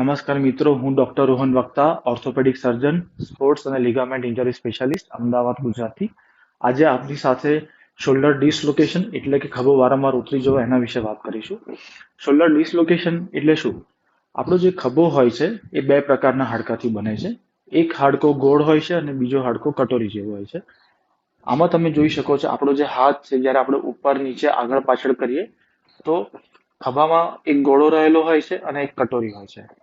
નમસ્કાર મિત્રો, હું doctor Rohan Vakta, orthopaedic surgeon, sports અને લિગામેન્ટ ઇન્જરી સ્પેશિયાલિસ્ટ, અમદાવાદ, ગુજરાતથી. આજે આપની સાથે શોલ્ડર ડિસલોકેશન એટલે કે ખભો વારંવાર ઉતરી જવો એના વિશે વાત કરીશું. શોલ્ડર ડિસલોકેશન એટલે શું? આપણો જે ખભો હોય છે, એ બે પ્રકારના હાડકાથી બને છે. એક હાડકો ગોળ હોય છે અને બીજો હાડકો કટોરી જેવો હોય છે. આમાં તમે જોઈ શકો છો, આપણો જે હાથ છે, જ્યારે આપણે ઉપર નીચે આગળ પાછળ કરીએ, તો ખભામાં એક ગોળો રહેલો હોય છે અને એક કટોરી હોય છે.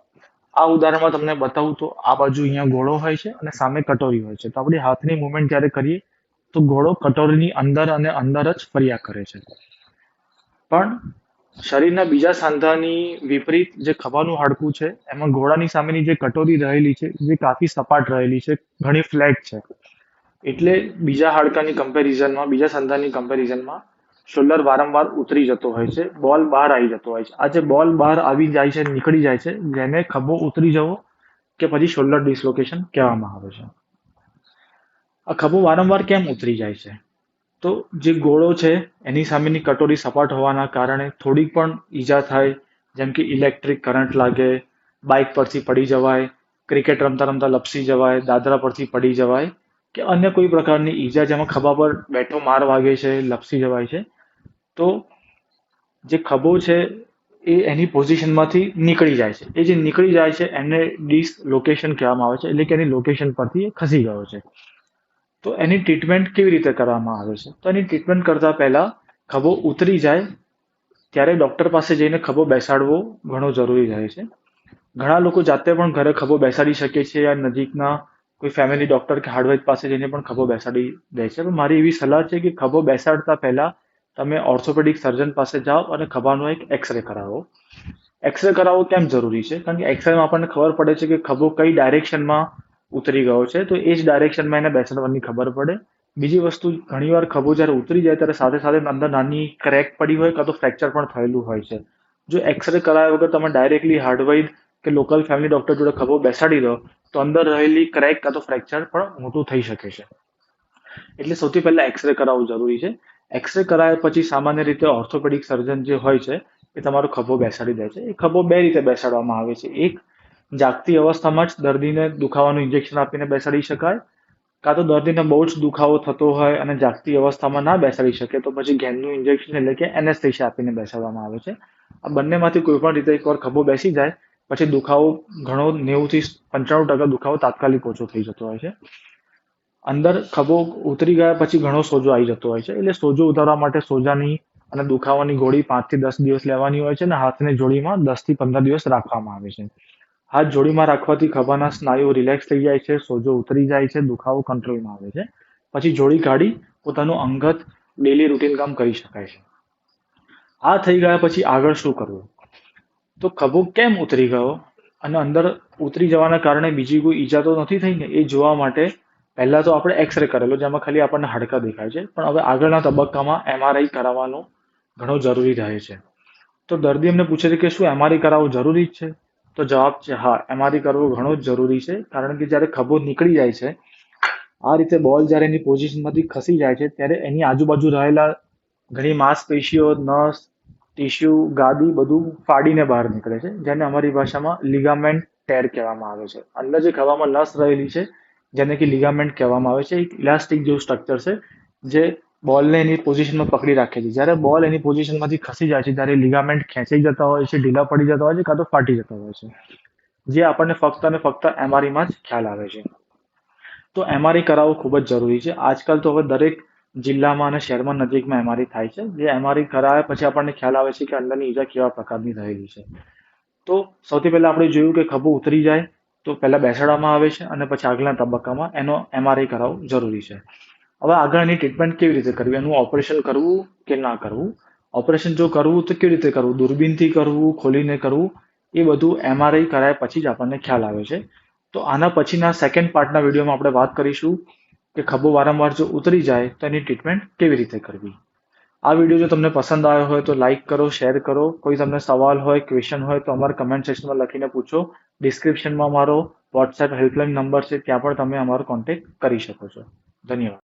આ ઉદાહરણમાં તમને બતાવું તો આ બાજુ અહીંયા ઘોડો હોય છે અને સામે કટોરી હોય છે. તો આપણી હાથની મુવમેન્ટ જ્યારે કરીએ, તો ઘોડો કટોરીની અંદર અને અંદર જ ફર્યા કરે છે. પણ શરીરના બીજા સાંધાની વિપરીત જે ખભાનું હાડકું છે, એમાં ઘોડાની સામેની જે કટોરી રહેલી છે જે કાફી સપાટ રહેલી છે, ઘણી ફ્લેટ છે. એટલે બીજા હાડકાની કમ્પેરિઝનમાં બીજા સાંધાની કમ્પેરિઝનમાં શોલ્ડર વારંવાર ઉતરી જતો હોય છે, બોલ બહાર આવી જતો હોય છે. આ જે બોલ બહાર આવી જાય છે, નીકળી જાય છે, જેને ખભો ઉતરી જવો કે પછી શોલ્ડર ડિસલોકેશન કહેવામાં આવે છે. આ ખભો વારંવાર કેમ ઉતરી જાય છે? તો જે ગોળો છે, એની સામેની કટોરી સપાટ હોવાના કારણે થોડીક પણ ઈજા થાય, જેમ કે ઇલેક્ટ્રિક કરંટ લાગે, બાઇક પરથી પડી જવાય, ક્રિકેટ રમતા રમતા લપસી જવાય, દાદરા પરથી પડી જવાય, કે અન્ય કોઈ પ્રકારની ઈજા જેમાં ખભા પર બેઠો માર વાગે છે, લપસી જવાય છે તો જે ખભો છે એ એની પોઝિશનમાંથી નીકળી જાય છે. એ જે નીકળી જાય છે એને ડિસલોકેશન કહેવામાં આવે છે, એટલે કે એની લોકેશન પરથી એ ખસી ગયો છે. તો એની ટ્રીટમેન્ટ કેવી રીતે કરવામાં આવે છે? તો એની ટ્રીટમેન્ટ કરતા પહેલા ખભો ઉતરી જાય, ત્યારે ડૉક્ટર પાસે જઈને ખભો બેસાડવો ઘણો જરૂરી રહે છે. ઘણા લોકો જાતે પણ ઘરે ખભો બેસાડી શકે છે યા નજીકના કોઈ ફેમિલી ડૉક્ટર કે હાર્ડવેર પાસે જઈને પણ ખભો બેસાડી દે છે. પણ મારી એવી સલાહ છે કે ખભો બેસાડતા પહેલા તમે ઓર્થોપેડિક સર્જન પાસે જાઓ અને ખભાનો એક એક્સરે કરાવો. એક્સરે કરાવવો કેમ જરૂરી છે? કારણ કે એક્સરેમાં આપણને ખબર પડે છે કે ખભો કઈ ડાયરેક્શનમાં ઉતરી ગયો છે, તો એ જ ડાયરેક્શનમાં એને બેસાડવાની ખબર પડે. બીજી વસ્તુ, ઘણીવાર ખભો જ્યારે ઉતરી જાય ત્યારે સાથે સાથે અંદર નાની ક્રેક પડી હોય કાં તો ફ્રેક્ચર પણ થયેલું હોય છે. જો એક્સરે કરાયા વગર તમે ડાયરેક્ટલી હાર્ડવાઇડ કે લોકલ ફેમિલી ડોક્ટર જોડે ખભો બેસાડી દો, તો અંદર રહેલી ક્રેક કાં તો ફ્રેક્ચર પણ મોટું થઈ શકે છે. એટલે સૌથી પહેલા એક્સરે કરાવવું જરૂરી છે. એક્સરે કરાયા પછી સામાન્ય રીતે ઓર્થોપેડિક સર્જન જે હોય છે, એ તમારો ખભો બેસાડી દે છે. એ ખભો બે રીતે બેસાડવામાં આવે છે. એક, જાગતી અવસ્થામાં જ દર્દીને દુખાવાનું ઇન્જેક્શન આપીને બેસાડી શકાય. કાં તો દર્દીને બહુ જ દુખાવો થતો હોય અને જાગતી અવસ્થામાં ના બેસાડી શકે, તો પછી ઘેનનું ઇન્જેક્શન એટલે કે એનેસ્થેશિયા આપીને બેસાડવામાં આવે છે. આ બંનેમાંથી કોઈ પણ રીતે એકવાર ખભો બેસી જાય, પછી દુખાવો ઘણો નેવુંથી પંચાણું ટકા દુખાવો તાત્કાલિક ઓછો થઈ જતો હોય છે. અંદર ખભો ઉતરી ગયા પછી ઘણો સોજો આવી જતો હોય છે. એટલે સોજો ઉતારવા માટે સોજાની અને દુખાવાની ગોળી પાંચથી દસ દિવસ લેવાની હોય છે અને હાથને જોડીમાં દસથી પંદર દિવસ રાખવામાં આવે છે. હાથ જોડીમાં રાખવાથી ખભાના સ્નાયુઓ રિલેક્સ થઈ જાય છે, સોજો ઉતરી જાય છે, દુખાવો કંટ્રોલમાં આવે છે. પછી જોડી કાઢી પોતાનું અંગત ડેલી રૂટીન કામ કરી શકાય છે. આ થઈ ગયા પછી આગળ શું કરવું? તો ખભો કેમ ઉતરી ગયો? અને અંદર ઉતરી જવાના કારણે બીજી કોઈ ઈજા તો નથી થઈ ને? એ જોવા માટે પહેલા તો આપણે એક્સરે કરેલો, જેમાં ખાલી આપણને હાડકા દેખાય છે. પણ હવે આગળના તબક્કામાં એમઆરઆઈ કરાવવાનો ઘણો જરૂરી રહે છે. તો દર્દી એમને પૂછે છે કે શું એમઆરઆઈ કરાવવું જરૂરી જ છે? તો જવાબ છે, હા એમઆરઆઈ કરવું ઘણો જ જરૂરી છે, કારણ કે જ્યારે ખભો નીકળી જાય છે, આ રીતે બોલ જ્યારે એની પોઝિશનમાંથી ખસી જાય છે, ત્યારે એની આજુબાજુ રહેલા ઘણી માંસપેશીઓ, નસ ટીશ્યુ ગાદી બધું ફાડીને બહાર નીકળે છે. જેને અમારી ભાષામાં લિગામેન્ટ ટેર કહેવામાં આવે છે. અંદર જે ખભામાં નસ રહેલી છે જેને કે લિગામેન્ટ કહેવામાં આવે છે, એક ઇલાસ્ટિક જેવું સ્ટ્રક્ચર છે, જે બોલને એની પોઝિશનમાં પકડી રાખે છે. જ્યારે બોલ એની પોઝિશનમાંથી ખસી જાય છે, ત્યારે લિગામેન્ટ ખેંચાઈ જતા હોય છે, ઢીલા પડી જતા હોય છે, કાં તો ફાટી જતા હોય છે. જે આપણને ફક્ત અને ફક્ત એમઆરઈમાં જ ખ્યાલ આવે છે. તો એમઆરઆઈ કરાવવું ખૂબ જ જરૂરી છે. આજકાલ તો હવે દરેક જિલ્લામાં અને શહેરમાં નજીકમાં એમઆરઆઈ થાય છે. જે એમઆરઆઈ કરાવે પછી આપણને ખ્યાલ આવે છે કે અંદરની ઈજા કેવા પ્રકારની રહેલી છે. તો સૌથી પહેલા આપણે જોયું કે ખભું ઉતરી જાય તો પહેલાં બેસાડવામાં આવે છે અને પછી આગળના તબક્કામાં એનો એમઆરઆઈ કરાવવું જરૂરી છે. હવે આગળ એની ટ્રીટમેન્ટ કેવી રીતે કરવી? એનું ઓપરેશન કરવું કે ના કરવું? ઓપરેશન જો કરવું તો કેવી રીતે કરવું? દૂરબીનથી કરવું, ખોલીને કરવું? એ બધું એમઆરઆઈ કરાયા પછી જ આપણને ખ્યાલ આવે છે. તો આના પછીના સેકન્ડ પાર્ટના વિડીયોમાં આપણે વાત કરીશું કે ખભો વારંવાર જો ઉતરી જાય તો એની ટ્રીટમેન્ટ કેવી રીતે કરવી? આ વીડિયો જો તમને પસંદ આવ્યો હોય તો લાઇક કરો શેર કરો. કોઈ તમને સવાલ હોય ક્વેશ્ચન હોય તો અમારા કમેન્ટ સેક્શનમાં લખીને પૂછો. ડિસ્ક્રિપ્શનમાં મારો વોટ્સએપ હેલ્પલાઇન નંબર છે, ત્યાં પણ તમે અમારો કોન્ટેક્ટ કરી શકો છો. ધન્યવાદ.